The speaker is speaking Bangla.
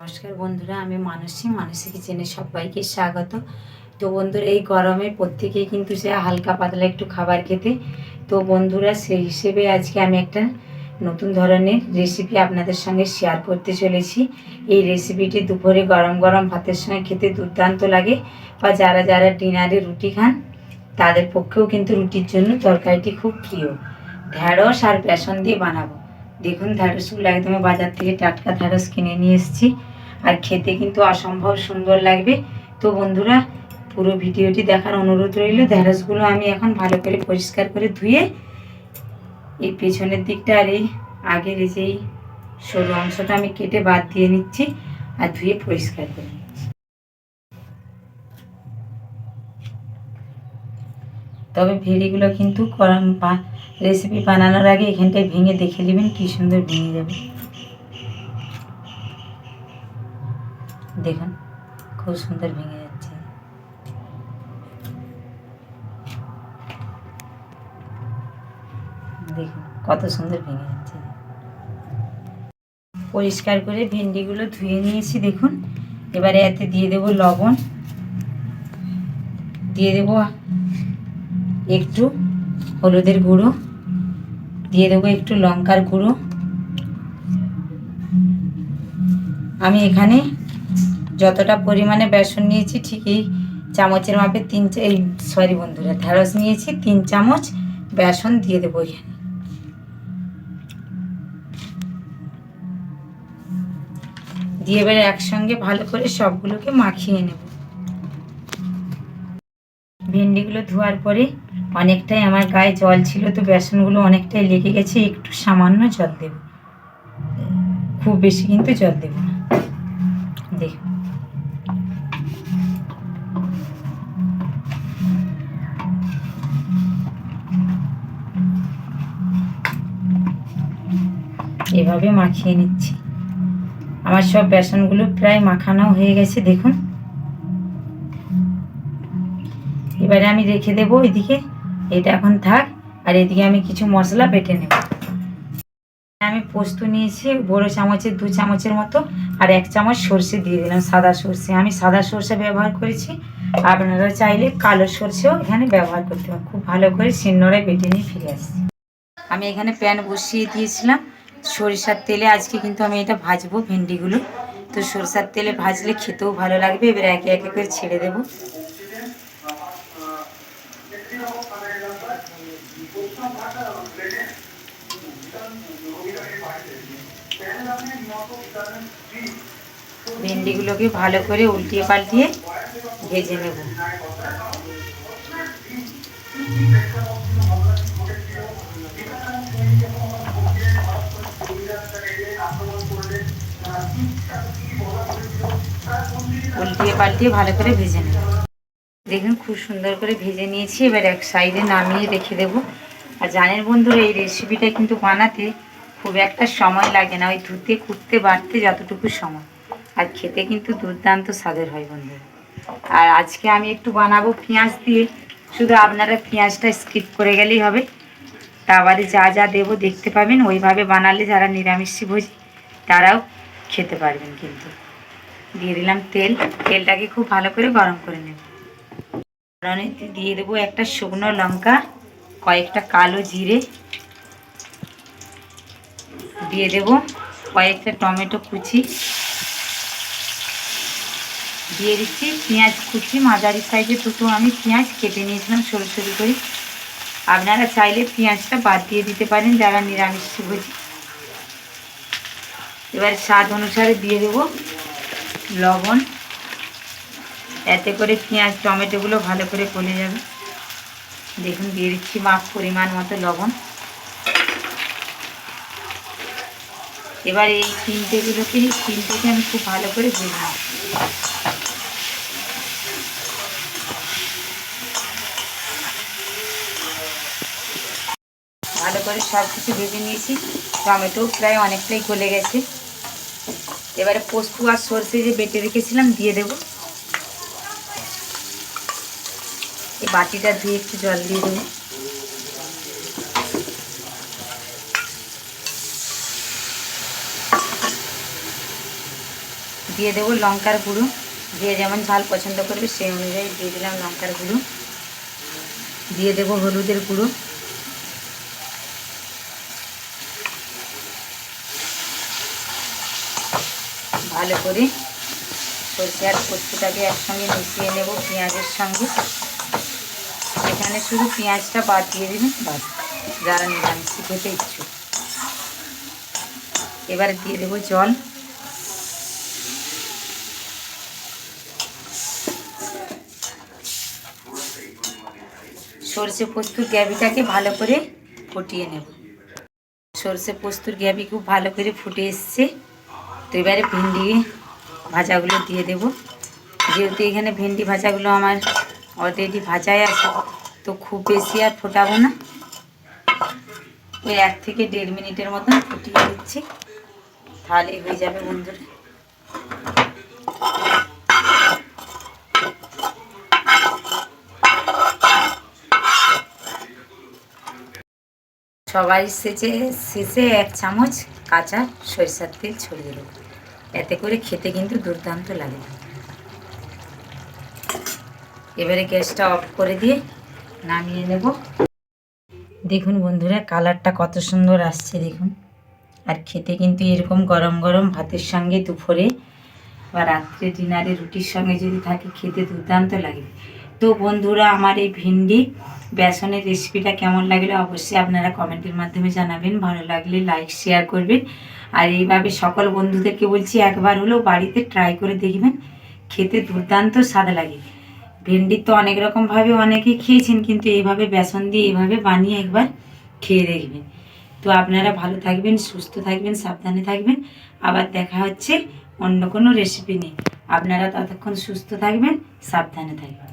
নমস্কার বন্ধুরা, আমি মানসী মানসী কিচেনে সবাইকে স্বাগত। তো বন্ধুরা, এই গরমে প্রত্যেকেই কিন্তু সে হালকা পাতলা একটু খাবার খেতে। তো বন্ধুরা সেই হিসেবে আজকে আমি একটা নতুন ধরনের রেসিপি আপনাদের সঙ্গে শেয়ার করতে চলেছি। এই রেসিপিটি দুপুরে গরম গরম ভাতের সঙ্গে খেতে দুর্দান্ত লাগে বা যারা যারা ডিনারে রুটি খান, তাদের পক্ষেও কিন্তু রুটির জন্য তরকারিটি খুব প্রিয়। ঢ্যাঁড়স আর বেসন দিয়ে বানাবো। দেখুন ঢ্যাঁড়সগুলো একদম বাজার থেকে টাটকা ঢ্যাঁড়স কিনে নিয়ে এসেছি। আর খেতে কিন্তু অসম্ভব সুন্দর লাগবে। তো বন্ধুরা, পুরো ভিডিওটি দেখার অনুরোধ রইল। ঢ্যাঁড়সগুলো আমি এখন ভালো করে পরিষ্কার করে ধুয়ে এই পেছনের দিকটা আর এই আগের এই যে এই সরু অংশটা আমি কেটে বাদ দিয়ে নিচ্ছি আর ধুয়ে পরিষ্কার করে তবে ভেড়িগুলো কিন্তু রেসিপি বানানোর আগে এখানটায় ভেঙে দেখে নেবেন কি সুন্দর ভেঙে যাবে। দেখুন, খুব সুন্দর ভেঙে যাচ্ছে। দেখুন, কত সুন্দর ভেঙে যাচ্ছে। পরিষ্কার করে ভেন্ডিগুলো ধুয়ে নিয়েছি, দেখুন। এবারে এতে দিয়ে দেব লবণ, দিয়ে দেব একটু হলুদের গুঁড়ো, দিয়ে দেবো একটু লঙ্কার গুঁড়ো। আমি এখানে যতটা পরিমাণে বেসন নিয়েছি, ঠিক এই চামচের মাপে তিন এই সরি বন্ধুরা ঢ্যাঁড়স নিয়েছি, তিন চামচ বেসন দিয়ে দেবো এখানে। দিয়ে এবারে একসঙ্গে ভালো করে সবগুলোকে মাখিয়ে নেব। ভেন্ডিগুলো ধোয়ার পরে অনেকটাই আমার গায়ে জল ছিল, তো বেসনগুলো অনেকটাই লেগে গেছে, একটু সামান্য জল দেব। খুব বেশি কিন্তু জল দেব না। দেখুন এভাবে মাখিয়ে নিচ্ছি। আমার সব বেসনগুলো প্রায় মাখানো হয়ে গেছে, দেখুন। এবারে আমি রেখে দেবো এদিকে এটা এখন থাক, আর এদিকে আমি কিছু মশলা বেটে নেব। আমি পোস্ত নিয়েছি, বড় চামচের, দু চামচের মতো, আর এক চামচ সর্ষে দিয়ে দিলাম, সাদা সর্ষে। আমি সাদা সর্ষে ব্যবহার করেছি। আপনারা চাইলে কালো সর্ষেও এখানে ব্যবহার করতে পারেন। খুব ভালো করে শিলনোড়ায় বেটে নিয়ে ফিরে আসছি। আমি এখানে প্যান বসিয়ে দিয়েছিলাম। সরিষার তেলে আজকে কিন্তু আমি এটা ভাজবো ভেন্ডিগুলো। তো সরিষার তেলে ভাজলে খেতেও ভালো লাগবে। এবার একে একে করে ছেড়ে দেবো। ভেন্ডিগুলোকে ভালো করে উল্টিয়ে পাল্টিয়ে ভেজে নেব। উল্টিয়ে পাল্টিয়ে ভালো করে ভেজে নেব। দেখুন, খুব সুন্দর করে ভেজে নিয়েছি। এবার এক সাইডে নামিয়ে রেখে দেব। আর জানেন বন্ধুরা, এই রেসিপিটা কিন্তু বানাতে খুব একটা সময় লাগে না, ওই ধুতে কুটতে বাড়তে যতটুকু সময়। আর খেতে কিন্তু দুর্দান্ত স্বাদের হয় বন্ধুরা। আর আজকে আমি একটু বানাবো পেঁয়াজ দিয়ে। শুধু আপনারা পেঁয়াজটা স্কিপ করে গেলেই হবে। তারপরে যা যা দেবো দেখতে পাবেন, ওইভাবে বানালে যারা নিরামিষি ভোজি, তারাও খেতে পারবেন কিন্তু। দিয়ে দিলাম তেল। তেলটাকে খুব ভালো করে গরম করে নেব। দিয়ে দেবো একটা শুকনো লঙ্কা, কয়েকটা কালো জিরে দিয়ে দেব কয়েকটা টমেটো কুচি। দিয়ে দিচ্ছি পেঁয়াজ কুচি, মাঝারি সাইজে দুটো আমি পেঁয়াজ কেটে নিয়েছিলাম সরু সরু করে। আপনারা চাইলে পেঁয়াজটা বাদ দিয়ে দিতে পারেন যারা নিরামিষ ভোজি। এবার স্বাদ অনুসারে দিয়ে দেবো লবণ। এতে করে পেঁয়াজ, টমেটোগুলো ভালো করে গলে যাবে। দেখুন, দিয়ে দিচ্ছি মাপ পরিমাণ মতো লবণ। এবার এই তিনটেগুলোকে তিনটেকে আমি খুব ভালো করে ভেজে ভালো করে সব কিছু ভেজে নিয়েছি। টমেটো প্রায় অনেকটাই গলে গেছে। এবারে পোস্ত আর সর্ষে যে বেটে রেখেছিলাম, দিয়ে দেবো। এই বাটিটা ধুয়ে একটু জল দিয়ে দেবো। দিয়ে দেবো লঙ্কার গুঁড়ো। দিয়ে যেমন ঝাল পছন্দ করবে সেই অনুযায়ী দিয়ে দিলাম লঙ্কার গুঁড়ো। দিয়ে দেবো হলুদের গুঁড়ো। ভালো করে সরষে আর পোস্তটাকে একসঙ্গে মিশিয়ে নেব পেঁয়াজের সঙ্গে। এখানে শুধু পেঁয়াজটা বাদ দিয়ে দেবেন বাদ যারা নিরামিষ খেতে ইচ্ছুক। এবারে দিয়ে দেবো জল। সর্ষে পোস্তুর গ্যাবিটাকে ভালো করে ফুটিয়ে নেব। সর্ষে পোস্তুর গ্যাবি খুব ভালো করে ফুটে এসছে। তো এবারে ভেন্ডি ভাজাগুলো দিয়ে দেব। যেহেতু এখানে ভেন্ডি ভাজাগুলো আমার অলরেডি ভাজাই আছে, তো খুব বেশি আর ফোটাবো না। ওই এক থেকে দেড় মিনিটের মতন ফুটিয়ে দিচ্ছি তাহলে হয়ে যাবে বন্ধুরা। সবাই সেচে শেষে এক চামচ কাঁচা সরিষার তেল ছড়িয়ে দেবো। এতে করে খেতে কিন্তু দুর্দান্ত লাগে। এবারে গ্যাসটা অফ করে দিয়ে নামিয়ে নেব। দেখুন বন্ধুরা, কালারটা কত সুন্দর আসছে, দেখুন। আর খেতে কিন্তু এরকম গরম গরম ভাতের সঙ্গে দুপুরে বা রাত্রে ডিনারে রুটির সঙ্গে যদি থাকে, খেতে দুর্দান্ত লাগে। তো বন্ধুরা, আমার এই ভিন্ডি বেসনের রেসিপিটা কেমন লাগল অবশ্যই আপনারা কমেন্টের মাধ্যমে জানাবেন। ভালো লাগলে লাইক শেয়ার করবেন। আর এইভাবে সকল বন্ধুদেরকে বলছি, একবার হলেও বাড়িতে ট্রাই করে দেখবেন, খেতে দুর্দান্ত স্বাদ লাগে। ভেন্ডি তো অনেক রকমভাবে অনেকেই খেয়েছেন, কিন্তু এইভাবে বেসন দিয়ে এইভাবে বানিয়ে একবার খেয়ে দেখবেন। তো আপনারা ভালো থাকবেন, সুস্থ থাকবেন, সাবধানে থাকবেন। আবার দেখা হচ্ছে অন্য কোনো রেসিপি নিয়ে। আপনারা ততক্ষণ সুস্থ থাকবেন, সাবধানে থাকবেন।